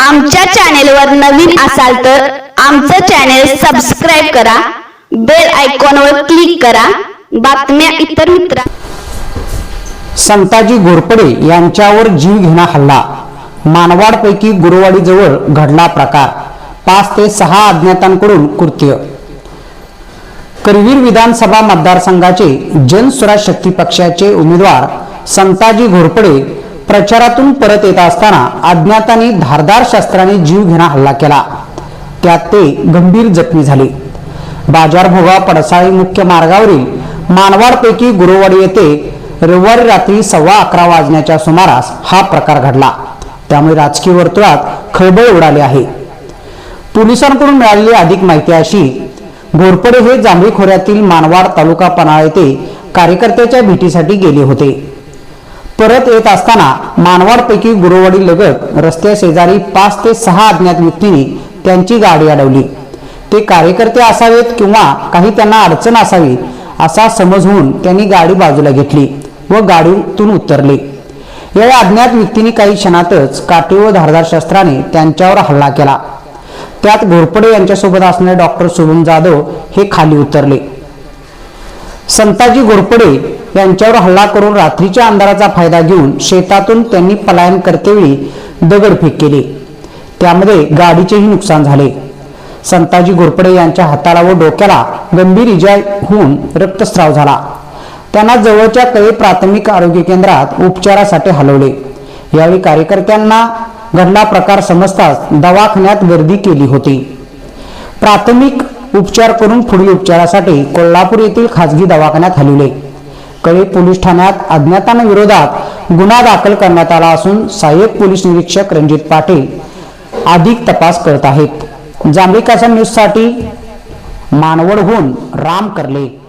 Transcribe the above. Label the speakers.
Speaker 1: आमच्या चॅनेलवर नवीन असाल तर आमचं चॅनेल सबस्क्राईब करा बेल आयकॉनवर क्लिक करा बातम्या इतर मित्रा
Speaker 2: संताजी घोरपडे यांच्यावर जीव घेणा हल्ला. मानवाडपैकी गुरुवाडीजवळ घडला प्रकार. पाच ते सहा अज्ञातांकडून कृत्य. करवीर विधानसभा मतदारसंघाचे जनस्वराज शक्ती पक्षाचे उमेदवार संताजी घोरपडे प्रचारातून परत येत असताना अज्ञातांनी धारदार शस्त्राने जीव घेणा हल्ला केला. त्यात ते गंभीर जखमी झाले. बाजारभोगा पडसाळी मुख्य मार्गावरील मानवाडपैकी गुरुवाडी येथे रविवारी रात्री सव्वा अकरा वाजण्याच्या सुमारास हा प्रकार घडला. त्यामुळे राजकीय वर्तुळात खळबळ उडाली आहे. पोलिसांकडून मिळालेली अधिक माहिती अशी घोरपडे हे जांभळी खोऱ्यातील मानवाड तालुका पन्हाळा येथे कार्यकर्त्याच्या भेटीसाठी गेले होते. परत येत असताना मानवाडपैकी गुरुवाडी लगत रस्त्या शेजारी पाच ते सहा अज्ञात व्यक्तींनी त्यांची गाडी अडवली. ते कार्यकर्ते असावेत किंवा काही त्यांना अडचण असावी असा समज होऊन त्यांनी गाडी बाजूला घेतली व गाडीतून उतरले. या अज्ञात व्यक्तींनी काही क्षणातच काठी व धारदार शस्त्राने त्यांच्यावर हल्ला केला. त्यात घोरपडे यांच्यासोबत असणारे डॉक्टर शुभम जाधव हे खाली उतरले. संताजी घोरपडे यांच्यावर हल्ला करून रात्रीच्या अंधाराचा फायदा घेऊन शेतातून त्यांनी पलायन करतेवेळी दगडफेक केली. त्यामध्ये गाडीचेही नुकसान झाले. संताजी घोरपडे यांच्या हाताला व डोक्याला गंभीर इजा होऊन रक्तस्राव झाला. त्यांना जवळच्या कळे प्राथमिक आरोग्य केंद्रात उपचारासाठी हलवले. यावेळी कार्यकर्त्यांना घडला प्रकार समजताच दवाखान्यात गर्दी केली होती. प्राथमिक उपचार करून पुढील उपचारासाठी कोल्हापूर येथील खासगी दवाखान्यात हलवले. कळे पोलीस ठाण्यात अज्ञातांविरोधात गुन्हा दाखल करण्यात आला असून सहाय्यक पोलीस निरीक्षक रणजित पाटील अधिक तपास करत आहेत. जांभिकाच्या न्यूजसाठी मानवडहून राम करले.